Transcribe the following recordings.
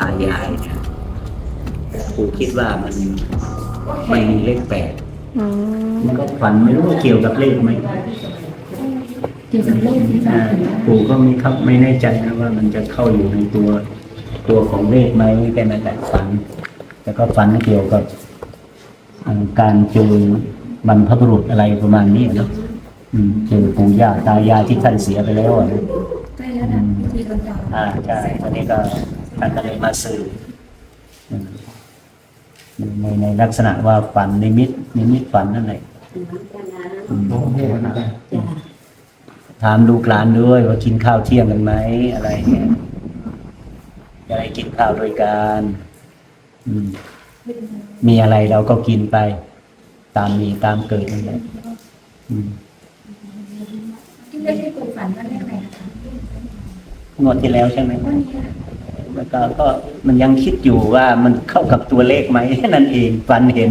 ตายายเนี่ยปู่คิดว่ามันมันมีเลขแปดอืมมันก็ฝันไม่รู้ว่าเกี่ยวกับเลขไหมเกี่ยวกับโลกที่สาอ่ามปู่ก็ไม่ครับไม่แน่ใจนะว่ามันจะเข้าอยู่ในตัวตัวของเลขไหมแค่นั้นแหละฝันแล้วก็ฝันเกี่ยวกับอ่าการเจอบรรพบุรุษอะไรประมาณนี้เนาะอืมเจอปู่ย่าตายายที่ท่านเสียไปแล้วอะนะใกล้แล้วนะพิธีกรรมอ่าใช่ตอนนี้ก็ ท่านก็เลยมาสื่ออืมในในลักษณะว่าฝันนิมิตนิมิตฝันนั่นแหละอืมถามลูกหลานด้วยว่ากินข้าวเที่ยงกันไหมอะไรเงี้ยจะได้กินข้าวด้วยกันอืมมีอะไรเราก็กินไป ตามมีตามเกิดนั่นแหละอืมที่เลขที่ปู่ฝันว่าเลขอะไรนะคะงวดที่แล้วใช่ไหมวันนี้ค่ะ แล้วก็ก็มันยังคิดอยู่ว่ามันเข้ากับตัวเลขไหมนั้นเองฝันเห็น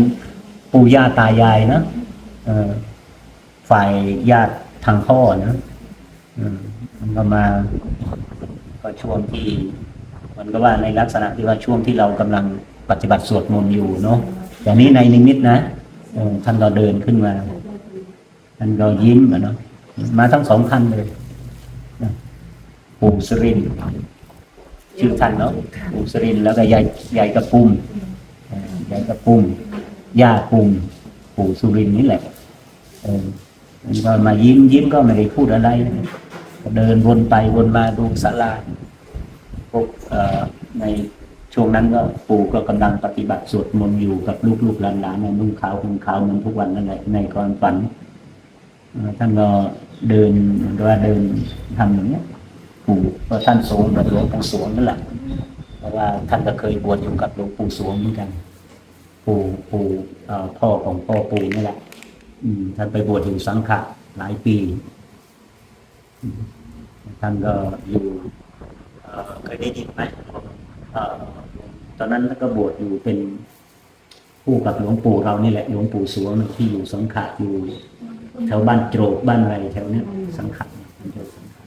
ปู่ย่าตายายเนะอฝ่ายญาติทางพ่อนะมันก็มาก็ช่วงที่มันก็ว่าในลักษณะที่ว่าช่วงที่เรากำลังปฏิบัติสวดมนต์อยู่เนาะแต่นี้ในนิมิตนะท่านก็เดินขึ้นมาท่านก็ยิ้มอะเนาะมาทั้งสองท่านเลยปู่สรินทร์ ชื่อท่านเนาะปู่สรินแล้วก็ยายยายกระปุ่มยายกระปุ่มย่าปุ่มปู่สุรินนี่แหละเออมันก็มายิ้มยิ้มก็ไม่ได้พูดอะไรเดินวนไปวนมาดูศาลาพวกในช่วงนั้นก็ปู่ก็กำลังปฏิบัติสวดมนต์อยู่กับลูกๆหลานๆในนุ่งขาวห่มขาวเหมันทุกวันนั่นแหละในความฝันท่านก็เดินเหมือว่าเดินทำอย่างเนี้ย ปู่ก็ท่านสูงกับหลวงปู่สวงนั่นแหละเพราะว่าท่านก็เคยบวชอยู่กับหลวงปู่สวงเหมือนกัน ปู่ปู่พ่อของพ่อปู่นี่แหละ อืมท่านไปบวชอยู่สังขะหลายปี ท่านก็อยู่เคยได้ยินไหมอตอนนั้นท่านก็บวชอยู่เป็นคู่กับหลวงปู่เรานี่แหละหลวงปู่สวงที่อยู่สังขะอยู่แถวบ้านโจรกบ้านอะไรแถวเนี้ยสังขะบ้านโจรกสังขะ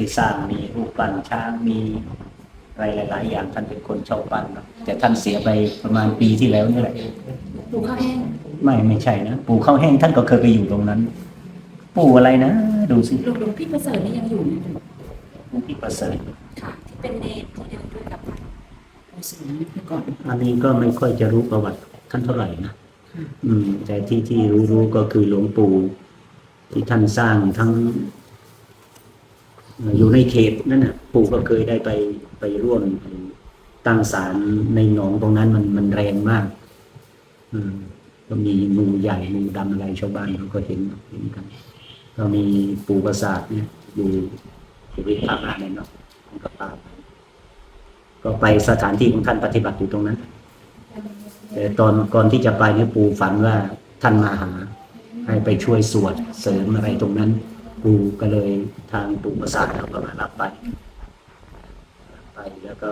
ที่สร้างมีรูปปั้นช้างมีอะไรหลาย ๆ อย่างท่านเป็นคนชอบปั้นเนอะแต่ท่านเสียไปประมาณปีที่แล้วนี่แหละปู่ข้าวแห้งไม่ไม่ใช่นะปู่ข้าวแห้งท่านก็เคยไปอยู่ตรงนั้น ปู่อะไรนะดูสิหลวงหลวงพี่ประเสริฐนี่ยังอยู่นะหลวงพี่ประเสริฐค่ะที่เป็นเนรที่เดินด้วยกับปู่ศรีเมื่อก่อนอันนี้ก็ไม่ค่อยจะรู้ประวัติท่านเท่าไหร่นะอืม แต่ที่ที่รู้รู้ก็คือหลวงปู่ที่ท่านสร้างทั้งเอยู่ในเขตนั่นน่ะปู่ก็เคยได้ไปไปร่วมตั้งศาลในหนองตรงนั้นมันมันแรงมากอืมก็มีงูใหญ่งูดำอะไรชาวบ้านเขาก็เห็นเห็นกันก็มีปู่ประสาทเนี่ยอยู่อยู่ริมทางอะไรเนาะท่านก็พาก็ไปสถานที่ของท่านปฏิบัติอยู่ตรงนั้น แต่ตอนก่อนที่จะไปเนี่ยปู่ฝันว่าท่านมาหา ให้ไปช่วยสวดเสริมอะไรตรงนั้น ปู่ก็เลยทางปู่ประสาทเขาก็มารับไปรับไปแล้วก็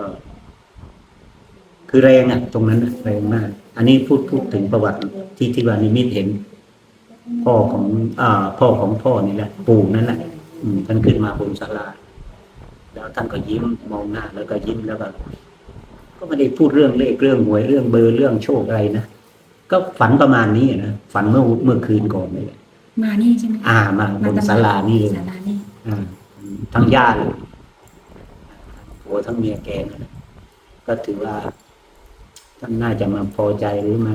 คือแรงอะ ตรงนั้นแรงมาก อันนี้พูดพูดถึงประวัติที่ที่ว่านิมิตเห็น พ่อของอ่าพ่อของพ่อนี่แหละ ปู่นั่นแหละมท่านขึ้นมาบนศาลาแล้วท่านก็ยิ้มมองหน้า แล้วก็ยิ้มแล้วก็ก็ไม่ได้พูดเรื่องเลขเรื่องหวยเรื่องเบอร์เรื่องโชคอะไรนะก็ฝันประมาณนี้นะฝันเมื่อเมื่อคืนก่อนนี่แหละ มานี่ใช่ไหมอ่ามาบนศาลานี่เลยศาลานี่อ่าทั้งญาติเลยผัวทั้งเมียแกนั่นแหละก็ถือว่าท่านน่าจะมาพอใจหรือมา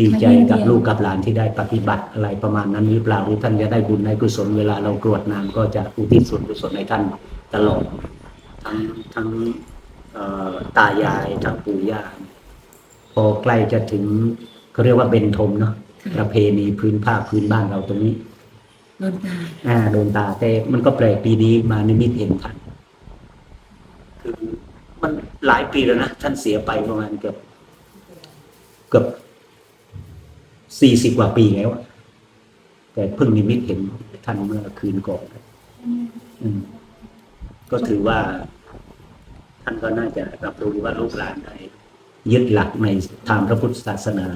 ดีใจกับลูกกับหลานที่ได้ปฏิบัติอะไรประมาณนั้นหรือเปล่าหรือท่านจะได้บุญได้กุศลเวลาเรากรวดน้ำก็จะอุทิศส่วนกุศลในท่านตลอดทั้งทั้งเอ่อตายายทั้งปู่ย่าพอใกล้จะถึงเขาเรียกว่าเบนทมเนาะ ประเพณีพื้นภาคพื้นบ้านเราตรงนี้โดนตายอ่าโดนตาแต่มันก็แปลกปีนี้มานิมิตเห็นท่านคือมันหลายปีแล้วนะท่านเสียไปประมาณเกือบเกือบสี่สิบกว่าปีแล้วอะแต่เพิ่งนิมิตเห็นท่านเมื่อคืนก่อนอืมก็ถือว่า ท่านก็น่าจะรับรู้ว่าลูกหลานได้ยึดหลักในทางพระพุทธศาสนา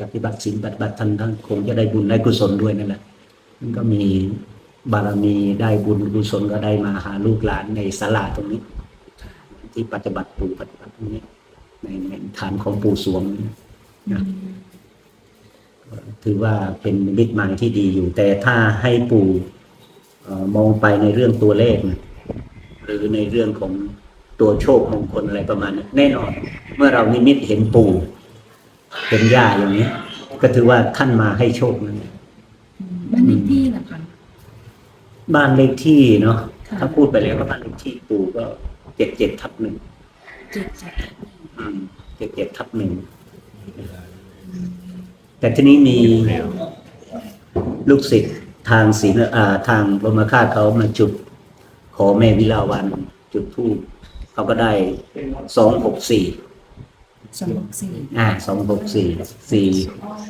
ปฏิบัติศีลปฏิบัติธรรมทั้งคงจะได้บุญได้กุศลด้วยนั่นแหละมันก็มีบารมีได้บุญกุศลก็ได้มาหาลูกหลานในศาลาตรงนี้ ที่ปฏิบัติปู่ปฏิบัตินี้ในในฐานของปู่สวงนะถือว่าเป็นมิตรหมายที่ดีอยู่ แต่ถ้าให้ปู่มองไปในเรื่องตัวเลขนะหรือในเรื่องของตัวโชคมงคลอะไรประมาณนั้นแน่นอน เมื่อเรานิมิตเห็นปู่ เห็นย่าอย่างนี้ ก็ถือว่าท่านมาให้โชคนั่นแหละบ้านเลขที่เหรอคะบ้านเลขที่เนาะค่ะถ้าพูดไปแล้วก็บ้านเลขที่ปู่ก็เจ็ดเจ็ดทับหนึ่งเจ็ดเจ็ดเจ็ดเจ็ดทับหนึ่งแต่ทีนี้มีลูกศิษย์ทางศีลอ่าทางบรมคาเขามาจุด ขอแม่วิลาวันจุดทูปเขาก็ได้สองหกสี่ สองหกสี่อ่าสองหกสี่สี่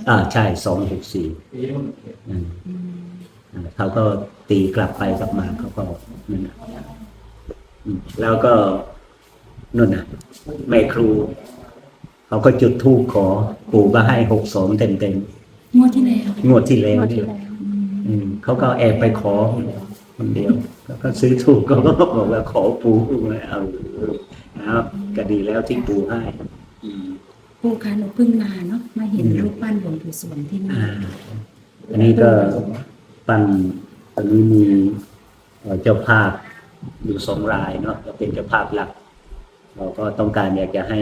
อ่าใช่สองหกสี่อืมเขาก็ตีกลับไปกลับมาเขาก็นั่นนะอืมแล้วก็นู่นน่ะแม่ครู เขาก็จุดธูปขอปู่ก็ให้หกสองเต็มเต็มงวดที่แล้วๆงวดที่แล้วงวดที่เนี่ยแล้วอืมเขาก็แอบไปขอคนเดียวแล้วก็ซื้อถูกก็บอกว่าขอปู่มาเอานะครับก็ดีแล้วที่ปู่ให้ อืมปู่คะหนูเพิ่งมาเนาะมาเห็นรูปปั้นหลวงปู่สวงที่นี่อ่าอันนี้ก็ปั้นตอนนี้มีเอ่อเจ้าภาพอยู่สองรายเนาะก็เป็นเจ้าภาพหลัก เราก็ต้องการอยากจะให้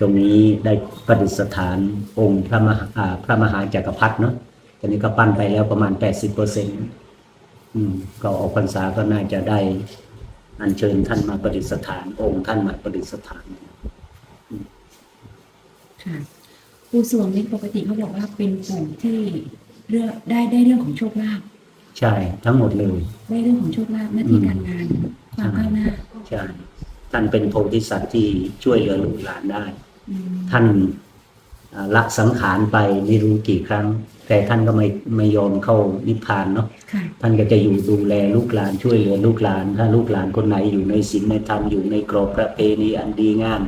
ตรงนี้ได้ประดิษฐานองค์พระมหาอ่าพระมหาจักรพรรดิเนาะตอนนี้ก็ปั้นไปแล้วประมาณแปดสิบเปอร์เซ็นต์ก็ออกพรรษาก็น่าจะได้อัญเชิญท่านมาประดิษฐาน องค์ท่านมาประดิษฐาน ค่ะ ปู่สวงนี่ปกติเขาบอกว่าเป็นปู่ที่เรื่องได้ได้เรื่องของโชคลาภใช่ทั้งหมดเลย ได้เรื่องของโชคลาภหน้าที่การงานความก้าวหน้าใช่ท่านเป็นโพธิสัตว์ที่ช่วยเหลือลูกหลานได้อืมท่านอ่าละสังขารไปไม่รู้กี่ครั้ง แต่ท่านก็ไม่ไม่ยอมเข้านิพพานเนาะค่ะท่านก็จะอยู่ดูแลลูกหลานช่วยเหลือลูกหลาน ถ้าลูกหลานคนไหนอยู่ในศีลในธรรมอยู่ในกรอบประเพณีอันดีงาม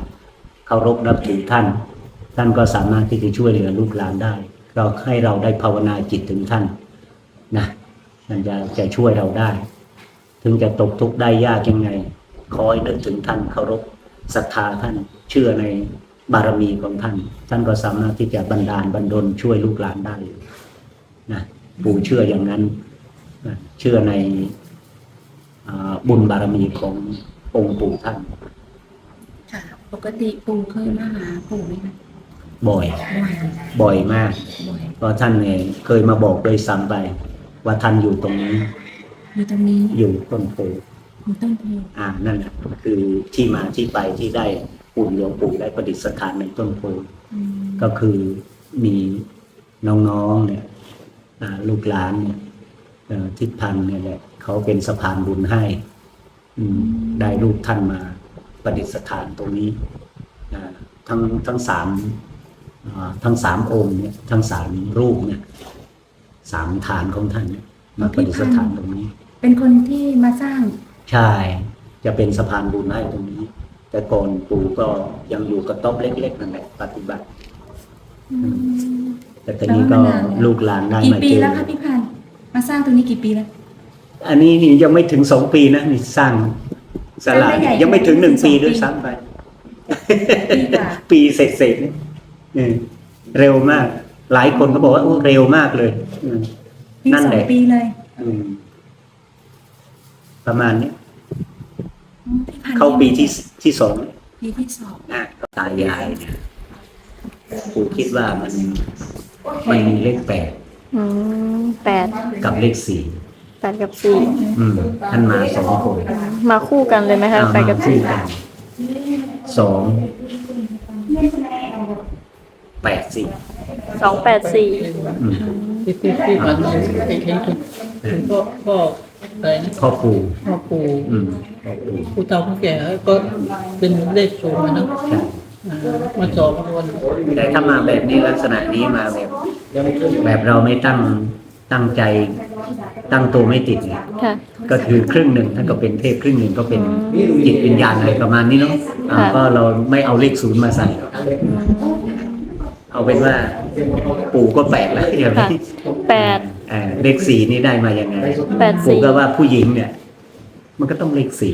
เคารพนับถือท่าน ท่านก็สามารถที่จะช่วยเหลือลูกหลานได้ เราให้เราได้ภาวนาจิตถึงท่านนะมันจะจะช่วยเราได้ ถึงจะตกทุกข์ได้ยากยังไง คอยนึกถึงท่านเคารพศรัทธาท่านเชื่อในบารมีของท่าน ท่านก็สามารถที่จะบันดาลบันดลช่วยลูกหลานได้นะปู่เชื่ออย่างนั้นเชื่อในอบุญบารมีขององค์ปู่ท่าน ค่ะ ปกติปู่เคยมาหาปู่ไหมคะ บ่อยบ่อย บ่อยมากบ่อยเพราะท่านเนี่ยเคยมาบอกโดยซ้ำไป ว่าท่านอยู่ตรงนี้ อยู่ตรงนี้อยู่ต้นโพอยู่ต้นโพอ่านั่นแหละคือที่มาที่ไปที่ได้ปู่หลวงปู่ได้ประดิษฐานในต้นโพอืมก็คือมีน้องๆเนี่ยอ่าลูกหลานเนี่ยเอ่อทิศพันธ์เนี่ยแหละเขาเป็นสะพานบุญให้อืมได้รูปท่านมาประดิษฐานตรงนี้อ่าทั้งทั้งสามอ่า ทั้งสามองค์เนี่ยทั้งสามรูปเนี่ยสามฐานของท่านเนี่ยมาประดิษฐานตรงนี้ เป็นคนที่มาสร้าง ใช่ จะเป็นสะพานบุญให้ตรงนี้ แต่ก่อนปู่ก็ยังอยู่กับต๊อบเล็กๆนั่นแหละปฏิบัติ แต่ตอนนี้ก็ลูกหลานได้กี่มาปีเจอแล้วคะพี่พันธุ์มาสร้างตรงนี้กี่ปีแล้ว อันนี้นี่ยังไม่ถึงสองปีนะนี่สร้างสลาสร้างได้ใหญ่ยังไม่ถึงหนึ่งสองปีปีด้วยซ้ำไป ปีกว่าปีเสร็จๆเนี่ย เออเร็วมาก หลายคนก็บอกว่าโอ้เร็วมากเลยอืมปีนั่นสอแหงละปีเลยอืมประมาณเนี้ยอ๋อพี่พันธุ์เข้าปีที่ที่สองปีที่สองอะตายายเนี่ยปู่คิดว่ามันมันมีเลขแปดอืมแปดกับเลขสี่แปดกับสี่อืมท่านมาสองคนมาคู่กันเลยไหมคะเอาแปดกับมาสี่คู่กันสอง แปดสี่สองแปดสี่อืมที่ที่ที่มันไอ้ไอ้พ่อพ่ออะไรนะพ่อปู่พ่อปู่อืมพ่อปู่ปู่เฒ่าผู้แก่ก็เป็นเลขสูงนะเนาะใช่อ่ามาสอบคนแต่ถ้ามาแบบนี้ลักษณะนี้มาแบบ แบบเราไม่ตั้งตั้งใจตั้งตัวไม่ติดเนี่ยค่ะ ก็คือครึ่งหนึ่งท่านก็เป็นเทพครึ่งหนึ่งก็เป็นจิตวิญญาณอะไรประมาณนี้เนาะอ่าค่ะ ก็เราไม่เอาเลขศูนย์มาใส่ เอาเป็นว่าปู่ก็แปลกแล้วอย่างค่ะนี้แปด อ่าเลขสี่นี่ได้มายังไงแปดปู่สี่ก็ว่าผู้หญิงเนี่ย มันก็ต้องเลขสี่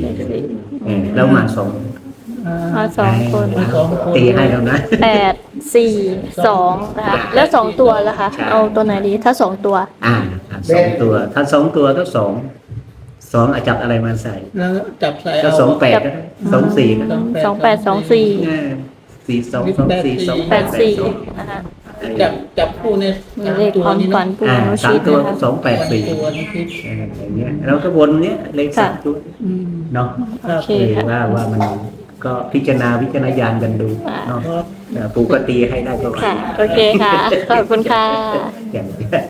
เออแล้วมาสองมาสองคนมาสองคน ตีให้แล้วนะ แปดสี่สองนะคะ แล้วสองตัวล่ะคะ ใช่ เอาตัวไหนดี ถ้าสองตัว อ่าสองตัว ถ้าสองตัวก็สองสองอาจับอะไรมาใส่ แล้วจับใส่ก็เอาสองแปดก็ได้สองสี่ก็สได้องสองแปดสองสี่ เออ สี่สองสองสี่สองแปดสี่สองนะคะจับจับคู่ในมีเลขความฝันปูอ่าอนุสาชิมตตัวนะคะสองแปดสี่ตัวนี้คิดเอออย่างเงี้ยแล้วก็วนเนี้ยเลขสามค่ะตัวอืมเนาะโอเคเออค่ะ ว่าว่ามันก็พิจารณาวิจารณญาณกันดูเนาะครับ เออปู่ก็ตีให้ได้ก็ค่ะ โอเคค่ะ ขอบคุณค่ะ อย่างเงี้ย